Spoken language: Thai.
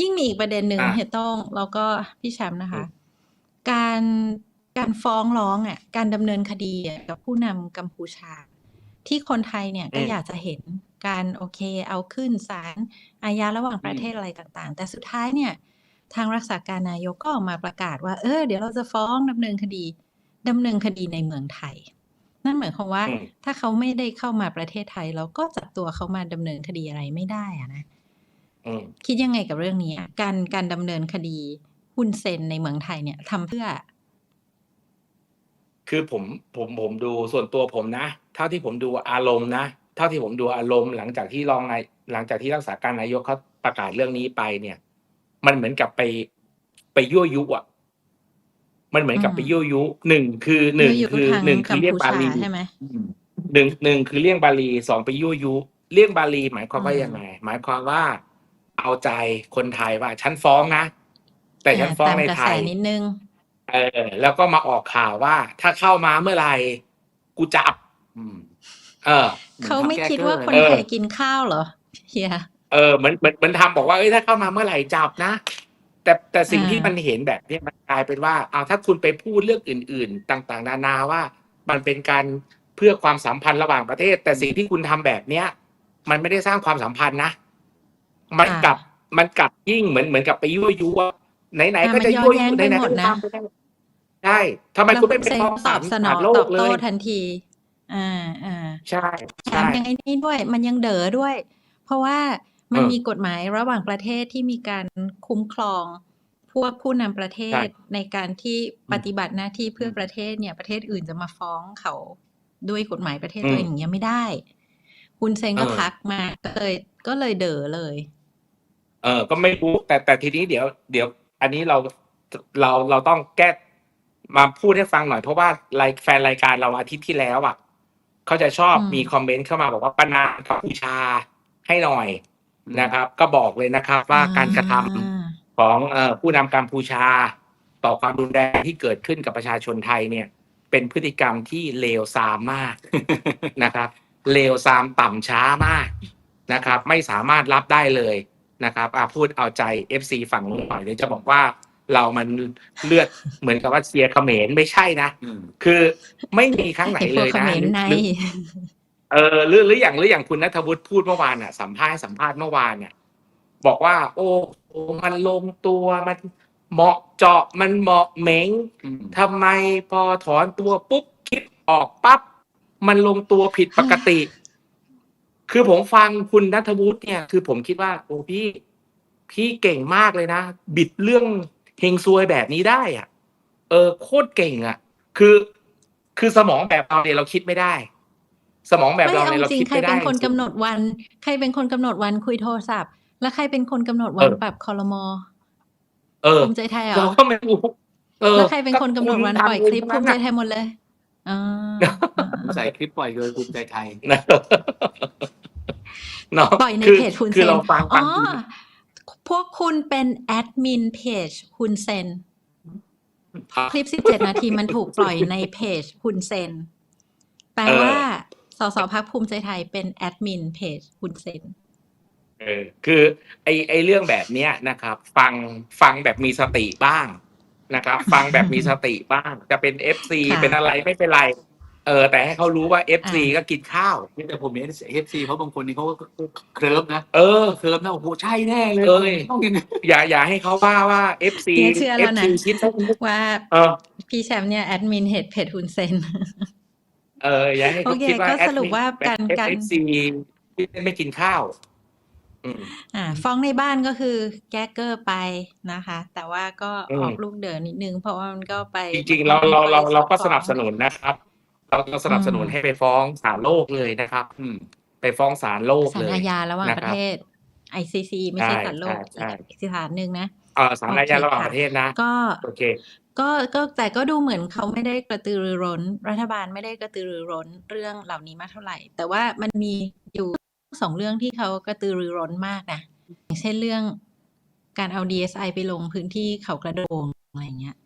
ยิ่งมีอีกประเด็นหนึ่งอะเฮียโต้งแล้วก็พี่แชมป์นะคะอืมการการฟ้องร้องอะการดำเนินคดีอะกับผู้นำกัมพูชา ที่คนไทยเนี่ยก็อยากจะเห็นการโอเคเอาขึ้นศาลอาญาระหว่างประเทศอะไรต่าง ๆ แต่สุดท้ายเนี่ย ทางรักษาการนายกก็ออกมาประกาศว่าเออเดี๋ยวเราจะฟ้องดำเนินคดีดำเนินคดีในเมืองไทย นั่นหมายความว่าอืมถ้าเขาไม่ได้เข้ามาประเทศไทย เราก็จับตัวเขามาดำเนินคดีอะไรไม่ได้อะนะอืม คิดยังไงกับเรื่องนี้อะการการดำเนินคดีหุ้นเซนในเมืองไทยเนี่ยทำเพื่อ คือผมผมผมดูส่วนตัวผมนะ เท่าที่ผมดูอารมณ์นะเท่าที่ผมดูอารมณ์หลังจากที่รองนายหลังจากที่รักษาการนายกเขาประกาศเรื่องนี้ไปเนี่ย มันเหมือนกับไปไปยั่วยุอะ มันเหมือนกับอืมไปยั่วยุหนึ่งคือหนึ่งยั่วยุคือทางหนึ่งคือเรียกกับามพูลีชาใช่ไหมหนึ่งหนึ่งคือเลี่ยงบาลีสองไปยั่วยุเลี่ยงบาลีหมายความว่าอืมยังไงหมายความว่า เอาใจคนไทยว่าฉันฟ้องนะ แต่ฉันฟ้องตามในกระไทแสยนิดนึงเออ แล้วก็มาออกข่าวว่า ถ้าเข้ามาเมื่อไหร่กูจับอืมเออ เขาไม่คิดว่าคนเออไทยกินข้าวเหรอเฮียเออเหมือนเหมือนเหมือนทำบอกว่าเอ้ยถ้าเข้ามาเมื่อไหร่จับนะแต่แต่สิ่งอ่าที่มันเห็นแบบเนี้ยมันกลายเป็นว่าเอาถ้าคุณไปพูดเรื่องอื่น ๆ ต่าง ๆ นานาว่า มันเป็นการเพื่อความสัมพันธ์ระหว่างประเทศ แต่สิ่งที่คุณทำแบบเนี้ย มันไม่ได้สร้างความสัมพันธ์นะ มันกลับมันกลับยิ่งเหมือนเหมือนกับไปยั่วยุว่าไหนๆก็จะยั่วยุไหนๆก็จะทำไปได้ใช่ทำไมคุณไม่ไปแล้วฟ้องเซนตศาอลบสนศาองลโลตอกบเลโต้ยทันที อ่าอ่าใช่แถใช่มยังไงนี่ด้วย มันยังเด๋อด้วย เพราะว่ามันเออมีกฎหมายระหว่างประเทศที่มีการคุ้มครองพวกผู้นำประเทใช่ศในการที่ปฏิบัติหน้าที่เพื่อประเทศเนี่ยประเทศอื่นจะมาฟ้องเขาด้วยกฎหมายประเทศตัวเองอย่างเงี้ยไม่ได้ คุณเซนก็ทักมาก็เลยก็เลยเด๋อเลย เออ ก็ไม่รู้ แต่แต่ทีนี้เดี๋ยว เดี๋ยว อันนี้เราเราเราต้องแก้มาพูดให้ฟังหน่อยเพราะว่ารายแฟนรายการเราอาทิตย์ที่แล้วอะเขาจะชอบอืม มีคอมเมนต์เข้ามาบอกว่าประนามกัมพูชาให้หน่อยนะครับ ก็บอกเลยนะครับ ว่าการกระทำอ่าของเอ่อผู้นำกัมพูชา ต่อความรุนแรงที่เกิดขึ้นกับประชาชนไทยเนี่ย เป็นพฤติกรรมที่เลวทรามมาก นะครับ เลวทรามต่ำช้ามากนะครับ ไม่สามารถรับได้เลยนะครับอะพูดเอาใจ FC ฝั่งนู้นหน่อยเดี๋ยวจะบอกว่าเรามันเลือดเหมือนกับว่าเชียร์เขมรไม่ใช่นะอืมคือไม่มีครั้งไหนไอ้พเลวกยเขนะมรในหรือเออหรือหรืออย่างหรืออย่างคุณนัทวุฒิพูดเมื่อวานอะสัมภาษณ์สัมภาษณ์เมื่อวานเนี่ยบอกว่า โอ้โอ้มันลงตัวมันเหมาะเจาะมันเหมาะเหม็งอืมทำไมพอถอนตัวปุ๊บคิดออกปั๊บ มันลงตัวผิดปกติ คือผมฟังคุณนัทวุฒิเนี่ย คือผมคิดว่าโอ้พี่ พี่เก่งมากเลยนะ บิดเรื่องเฮงซวยแบบนี้ได้อะ เออ โคตรเก่งอะ คือ คือสมองแบบเราเนี่ยเราคิดไม่ได้ สมองแบบไม่เราเอาเนี่ยเราจริงคิดใครไม่ได้เป็นคนจริกำงหนดวัน ใครเป็นคนกำหนดวันคุยโทรศัพท์ แล้วใครเป็นคนกำหนดวันเออปรับคอรมอเออภูมิใจไทยเหรเราอก็ไม่รู้เออแล้วใครเป็นคนกำหนดวันก็ปล่อยคลิปณภูมิใจทำไทยหมดเลย อ่าอ่าใส่คลิปปล่อยโดยภูมิใจไทยนะเนาะปล่อยในคือเพจคุณคืเซอนเราฟังอ๋ฟัองพวกคุณเป็นแอดมินเพจคุณเซน คลิป 17 นาทีมันถูกปล่อยในเพจคุณเซน แปลว่าสสพักภูมิใจไทยเป็นแอดมินเพจคุณเซน เออคือไอไอเรื่องแบบเนี้ยนะครับ ฟังฟังแบบมีสติบ้าง นะครับ ฟังแบบมีสติบ้าง จะเป็นเอฟซีค่ะ เป็นอะไรไม่เป็นไร เออ แต่ให้เขารู้ว่าเอฟซีก็กินข้าว นี่แต่ผมเห็นเอฟซีเพราะบางคนนี่เขาก็เคลิ้มนะเออ เคลิ้มนะโอ้โหใช่แน่เลยเอ้ย ต้องยังไงอย่าอย่าให้เขาว่าว่าเอฟซีเนี่ยเชื่อแล้วนะคิดว่าเออ พี่แชมป์เนี่ยแอดมินเพจเพจคุณเซน เอออย่าให้เขาโอเคคิดว่าก็สรุปว่าการการ เอฟซีไม่กินข้าว อืม อ่า ฟ้องในบ้านก็คือแก้เกอร์ไปนะคะ แต่ว่าก็อืมออกลูกเดินนิดนึง เพราะว่ามันก็ไปจริงๆ เราเราเราเราก็สนับสนนุนนะครับ เราเราสนับสนุนอืมให้ไปฟ้องศาลโลกเลยนะครับ อืม ไปฟ้องศาลโลกศาเลลยอาญาระหว่างนะปครับระเทศ ICC ไม่ใช่ใช่ศาลโลกใช่อีกสถานหนึ่งนะ เออศาลอาญาโอเคระหว่างค่ะประเทศนะ ก็โอเค ก็ก็แต่ก็ดูเหมือนเขาไม่ได้กระตือรือร้น รัฐบาลไม่ได้กระตือรือร้นเรื่องเหล่านี้มากเท่าไหร่ แต่ว่ามันมีอยู่ สองเรื่องที่เขากระตือรือร้นมากนะอย่างเช่นเรื่องการเอา DSI ไปลงพื้นที่เขากระโดงอะไรเงี้ย